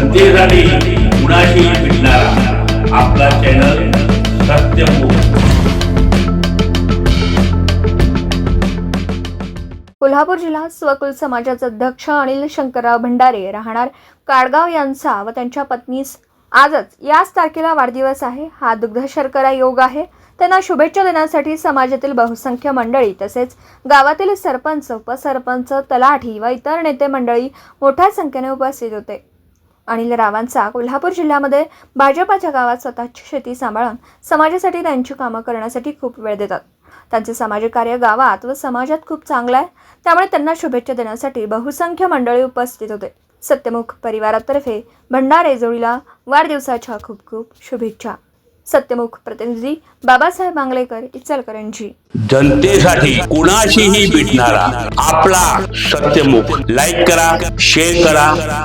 जनतेसाठी कुणाशी भेटणारा? आपला चॅनल कोल्हापूर जिल्हा स्वकुल समाजाचे अध्यक्ष अनिल शंकरराव भंडारे राहणार काडगाव यांचा व त्यांच्या पत्नीस आजच याच तारखेला वाढदिवस आहे. हा दुग्ध शर्करा योग आहे. त्यांना शुभेच्छा देण्यासाठी समाजातील बहुसंख्य मंडळी तसेच गावातील सरपंच उपसरपंच तलाठी व इतर नेते मंडळी मोठ्या संख्येने उपस्थित होते. अनिल रावांचा कोल्हापूर जिल्ह्यामध्ये भाजपाच्या गावात स्वतःची शेती सांभाळून समाजासाठी त्यांची कामं करण्यासाठी खूप वेळ देतात. त्यांचे सामाजिक कार्य गावात व समाजात खूप चांगलं आहे. त्यामुळे त्यांना शुभेच्छा देण्यासाठी बहुसंख्य मंडळी उपस्थित होते. सत्यमुख परिवारातर्फे भंडारे जोडीला वाढदिवसाच्या खूप खूप शुभेच्छा. सत्यमुख प्रतिनिधी बाबासाहेब मांगलेकर इचलकरंजी. जनतेसाठी कुणाशीही भेटणारा आपला सत्यमुख. लाईक करा शेअर करा